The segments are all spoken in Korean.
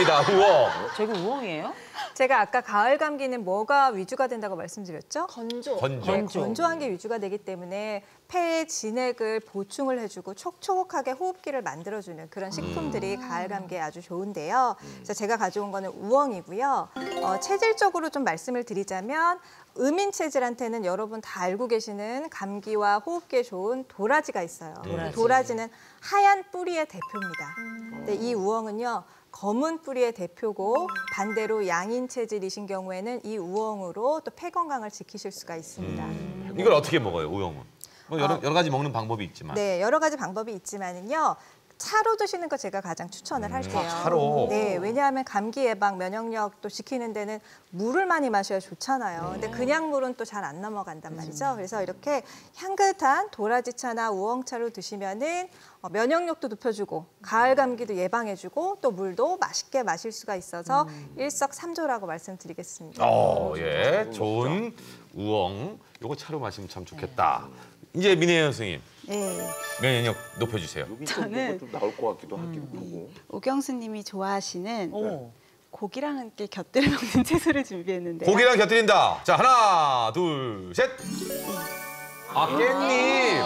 우엉입니다. 우엉. 저게 우엉이에요? 제가 아까 가을 감기는 뭐가 위주가 된다고 말씀드렸죠? 건조. 건조. 네, 건조한 게 위주가 되기 때문에 폐의 진액을 보충을 해주고 촉촉하게 호흡기를 만들어주는 그런 식품들이 가을 감기에 아주 좋은데요. 그래서 제가 가져온 거는 우엉이고요. 어, 체질적으로 좀 말씀을 드리자면 음인 체질한테는 여러분 다 알고 계시는 감기와 호흡기에 좋은 도라지가 있어요. 도라지. 도라지는 하얀 뿌리의 대표입니다. 근데 이 우엉은요. 검은 뿌리의 대표고 반대로 양인 체질이신 경우에는 이 우엉으로 또 폐 건강을 지키실 수가 있습니다. 이걸 어떻게 먹어요, 우엉은? 뭐 여러, 어. 여러 가지 먹는 방법이 있지만. 네, 여러 가지 방법이 있지만은요. 차로 드시는 거 제가 가장 추천을 할게요. 아, 차로? 네, 왜냐하면 감기 예방, 면역력 또 지키는 데는 물을 많이 마셔야 좋잖아요. 근데 그냥 물은 또 잘 안 넘어간단 말이죠. 그래서 이렇게 향긋한 도라지차나 우엉차로 드시면은 어, 면역력도 높여주고 가을 감기도 예방해주고 또 물도 맛있게 마실 수가 있어서 일석삼조라고 말씀드리겠습니다. 어, 예. 좋은 우엉. 요거 차로 마시면 참 좋겠다. 이제 민혜연 선생님, 네, 면역력 높여주세요. 저는- 좀 나올 것 같기도 하기도 하고. 오경수님이 좋아하시는 어머. 고기랑 함께 곁들여 먹는 채소를 준비했는데요. 고기랑 곁들인다. 자, 하나, 둘, 셋. 아, 깻잎.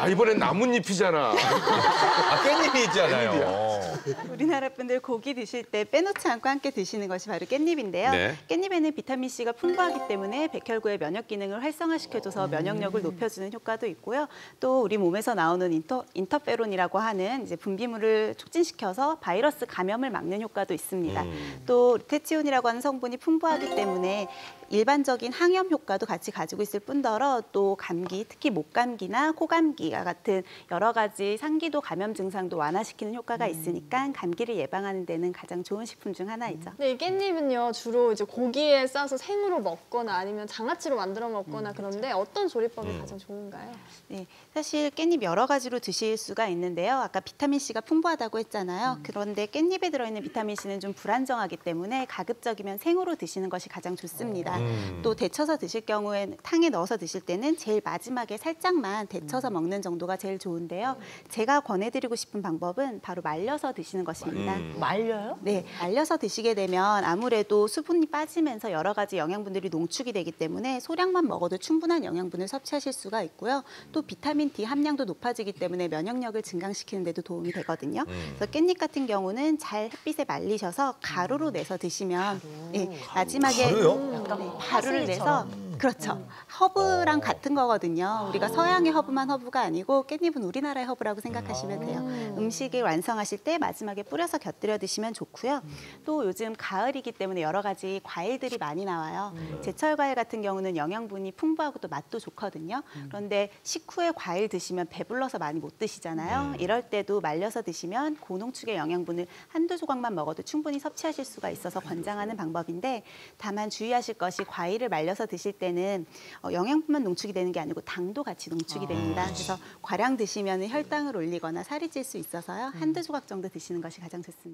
아 이번엔 나뭇잎이잖아. 아, 깻잎이 있잖아요. 우리나라 분들 고기 드실 때 빼놓지 않고 함께 드시는 것이 바로 깻잎인데요. 네. 깻잎에는 비타민 C가 풍부하기 때문에 백혈구의 면역 기능을 활성화시켜줘서 면역력을 높여주는 효과도 있고요. 또 우리 몸에서 나오는 인터, 인터페론이라고 하는 이제 분비물을 촉진시켜서 바이러스 감염을 막는 효과도 있습니다. 또 루테치온이라고 하는 성분이 풍부하기 때문에 일반적인 항염 효과도 같이 가지고 있을 뿐더러 또 감기, 특히 목감기나 코감기와 같은 여러 가지 상기도 감염 증상도 완화시키는 효과가 있으니까 감기를 예방하는 데는 가장 좋은 식품 중 하나이죠. 근데 이 깻잎은요 주로 이제 고기에 싸서 생으로 먹거나 아니면 장아찌로 만들어 먹거나 그런데 어떤 조리법이 가장 좋은가요? 네, 사실 깻잎 여러 가지로 드실 수가 있는데요. 아까 비타민 C가 풍부하다고 했잖아요. 그런데 깻잎에 들어있는 비타민 C는 좀 불안정하기 때문에 가급적이면 생으로 드시는 것이 가장 좋습니다. 음. 또 데쳐서 드실 경우에는 탕에 넣어서 드실 때는 제일 마지막에 살짝만 데쳐서 먹는 정도가 제일 좋은데요. 제가 권해드리고 싶은 방법은 바로 말려서 드시는 것입니다. 음. 말려요? 네, 말려서 드시게 되면 아무래도 수분이 빠지면서 여러 가지 영양분들이 농축이 되기 때문에 소량만 먹어도 충분한 영양분을 섭취하실 수가 있고요. 또 비타민 D 함량도 높아지기 때문에 면역력을 증강시키는 데도 도움이 되거든요. 음. 그래서 깻잎 같은 경우는 잘 햇빛에 말리셔서 가루로 내서 드시면 네, 마지막에 가루요? 네, 가루를 내서 그렇죠. 허브랑 같은 거거든요. 우리가 서양의 허브만 허브가 아니고 깻잎은 우리나라의 허브라고 생각하시면 돼요. 음식을 완성하실 때 마지막에 뿌려서 곁들여 드시면 좋고요. 또 요즘 가을이기 때문에 여러 가지 과일들이 많이 나와요. 제철 과일 같은 경우는 영양분이 풍부하고 또 맛도 좋거든요. 그런데 식후에 과일 드시면 배불러서 많이 못 드시잖아요. 이럴 때도 말려서 드시면 고농축의 영양분을 한두 조각만 먹어도 충분히 섭취하실 수가 있어서 권장하는 방법인데 다만 주의하실 것이 과일을 말려서 드실 때는 어, 영양분만 농축이 되는 게 아니고 당도 같이 농축이 됩니다. 그래서 과량 드시면 혈당을 올리거나 살이 찔 수 있어서요. 한두 조각 정도 드시는 것이 가장 좋습니다.